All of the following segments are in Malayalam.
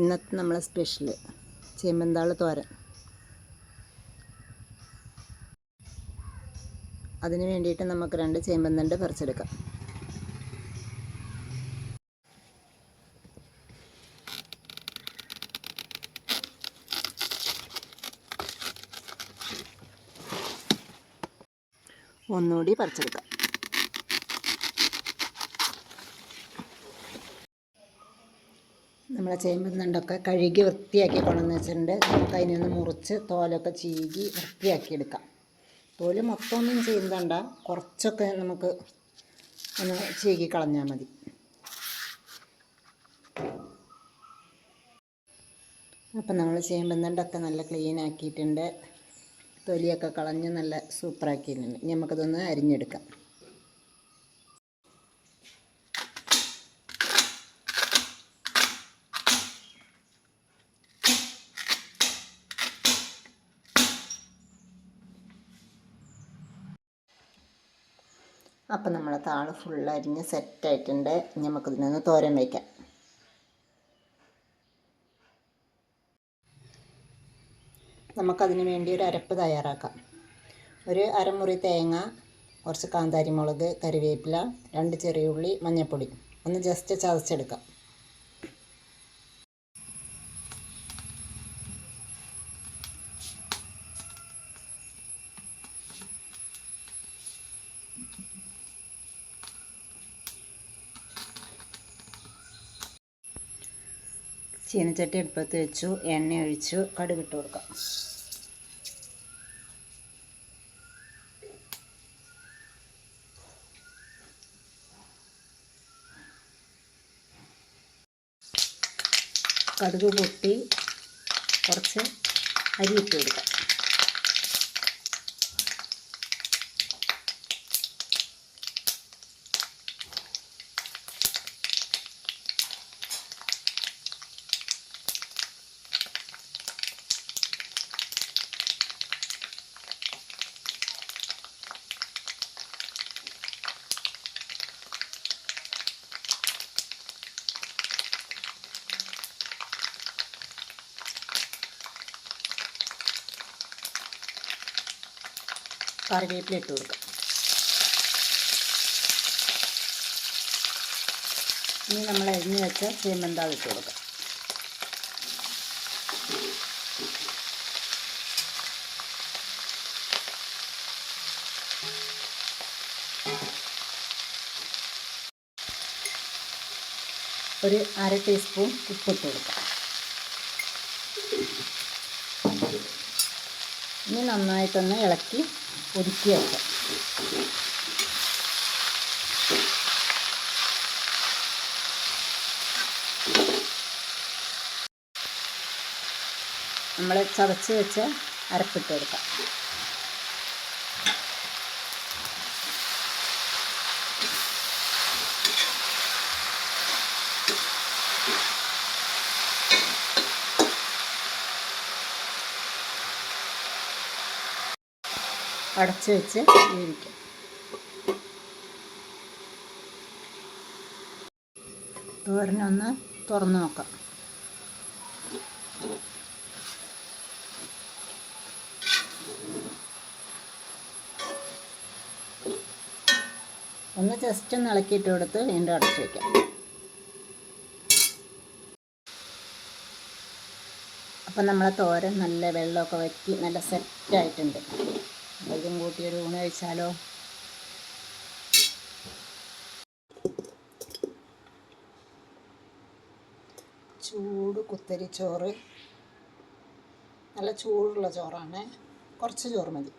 ഇന്നത്തെ നമ്മളെ സ്പെഷ്യൽ ചേമ്പന്താൾ തോരൻ. അതിന് വേണ്ടിയിട്ട് നമുക്ക് രണ്ട് ചേമ്പന്തണ്ട് പറിച്ചെടുക്കാം. ഒന്നുകൂടി പറിച്ചെടുക്കാം. നമ്മളെ ചേമ്പന്തണ്ടൊക്കെ കഴുകി വൃത്തിയാക്കി കൊണ്ടുവന്ന് വെച്ചിട്ടുണ്ട്. നമുക്ക് അതിനൊന്ന് മുറിച്ച് തോലൊക്കെ ചീകി വൃത്തിയാക്കി എടുക്കാം മൊത്തം ഒന്നും ചെയ്യുന്നുണ്ട കുറച്ചൊക്കെ നമുക്ക് ഒന്ന് ചീകി കളഞ്ഞാൽ മതി. അപ്പം നമ്മൾ ചേമ്പന്തണ്ടൊക്കെ നല്ല ക്ലീൻ ആക്കിയിട്ടുണ്ട്. തൊലിയൊക്കെ കളഞ്ഞ് നല്ല സൂപ്പറാക്കിയിട്ടുണ്ട് നമുക്കതൊന്ന് അരിഞ്ഞെടുക്കാം. അപ്പം നമ്മളെ താൾ ഫുൾ അരിഞ്ഞ് സെറ്റായിട്ടുണ്ട് ഇനി നമുക്കിതിനൊന്ന് തോരൻ വയ്ക്കാം നമുക്കതിന് വേണ്ടി ഒരു അരപ്പ് തയ്യാറാക്കാം. ഒരു അരമുറി തേങ്ങ കുറച്ച് കാന്താരി മുളക് കറിവേപ്പില രണ്ട് ചെറിയ ഉള്ളി മഞ്ഞൾപ്പൊടി ഒന്ന് ജസ്റ്റ് ചതച്ചെടുക്കാം. ചീനച്ചട്ടി അടുപ്പത്ത് വെച്ചു എണ്ണ ഒഴിച്ചു കടുകിട്ട് കൊടുക്കാം. കടുക് പൊട്ടി കുറച്ച് അരി ഇട്ട് കൊടുക്കാം. കറിവേപ്പില ഇട്ട് കൊടുക്കാം. ഇനി നമ്മൾ അരിഞ്ഞ് വെച്ച ചേമ്പന്താൾ ഇട്ട് കൊടുക്കാം. ഒരു അര ടീസ്പൂൺ ഉപ്പിട്ട് കൊടുക്കാം. ഇനി നന്നായിട്ടൊന്ന് ഇളക്കി ഒതുക്കി വെക്കാം നമ്മൾ ചതച്ച് വെച്ച് അരപ്പിട്ട് കൊടുക്കാം. അടച്ച് വെച്ച് വേവിക്കാം. തോരനൊന്ന് തുറന്ന് നോക്കാം. ഒന്ന് ജസ്റ്റ് ഒന്ന് ഇളക്കിയിട്ട് കൊടുത്ത് വീണ്ടും അടച്ച് വയ്ക്കാം അപ്പം നമ്മളെ തോരൻ നല്ല വെള്ളമൊക്കെ വറ്റി നല്ല സെറ്റായിട്ടുണ്ട് അപ്പോൾ ഇതും കൂട്ടി ഒരു ഊണ് കഴിച്ചാലോ? ചൂട് കുത്തരി ചോറ്. നല്ല ചൂടുള്ള ചോറാണ്. കുറച്ച് ചോറ് മതി.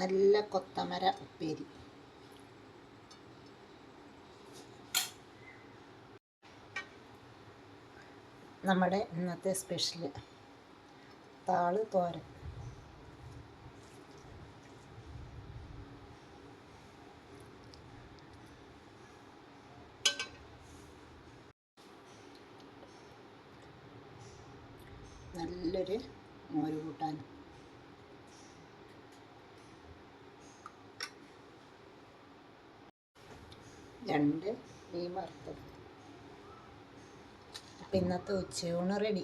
നല്ല കൊത്തമര ഉപ്പേരി. നമ്മുടെ ഇന്നത്തെ സ്പെഷ്യൽ താൾ തോരൻ. നല്ലൊരു മോര് കൂട്ടാൻ. രണ്ട് മീൻ വറുത്തത്. അപ്പം ഇന്നത്തെ ഉച്ചയൂണ് റെഡി